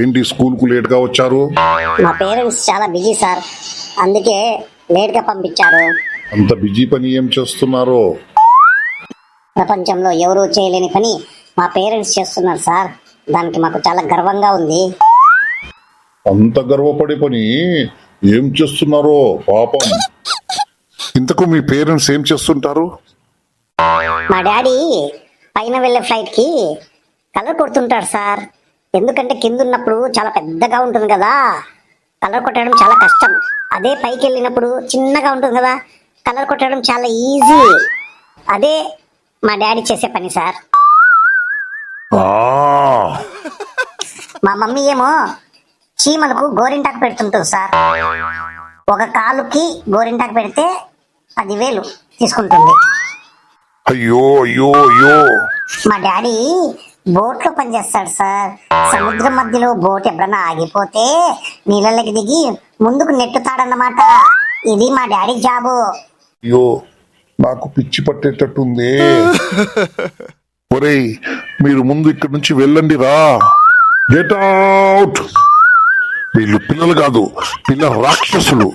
ఏంటి స్కూల్కు లేట్గా వచ్చారు? మా పేరెంట్స్ చాలా బిజీ సార్ అందుకే లేట్గా పంపించారు. అంత బిజీ పని ఏం చేస్తున్నారో? ప్రపంచంలో ఎవరూ చేయలేని పని మా పేరెంట్స్ చేస్తున్నారు సార్ దానికి మాకు చాలా గర్వంగా ఉంది. అంత గర్వపడే పని ఏం చేస్తున్నారో పాపం. ఇంతకు మీ పేరెంట్స్ ఏం చేస్తుంటారు? మా డాడీ పైన వెళ్ళే ఫ్లైట్కి కలర్ కొడుతుంటాడు సార్ ఎందుకంటే కింద ఉన్నప్పుడు చాలా పెద్దగా ఉంటుంది కదా. కలర్ కొట్టడం చాలా కష్టం. అదే పైకి వెళ్ళినప్పుడు చిన్నగా ఉంటుంది కదా. కలర్ కొట్టడం చాలా ఈజీ. అదే మా డాడీ చేసే పని సార్. మా మమ్మీ ఏమో చీమలకు గోరింటాకు పెడుతుంటుంది సార్. ఒక కాలుకి గోరింటాకు పెడితే పదివేలు తీసుకుంటుంది. అయ్యో అయ్యో అయ్యో. మా డాడీ బోట్లో పనిచేస్తాడు సార్. సముద్రం మధ్యలో బోట్ ఎప్పుడన్నా ఆగిపోతే నీళ్ళకి దిగి ముందుకు నెట్టుతాడన్నమాట. ఇది మా డాడీ జాబు. అయ్యో నాకు పిచ్చి పట్టేటట్టుంది. ఒరేయ్ మీరు ముందు ఇక్కడి నుంచి వెళ్ళండి రా. గెట్ అవుట్ వీళ్ళు పిల్లలు కాదు పిల్ల రాక్షసులు.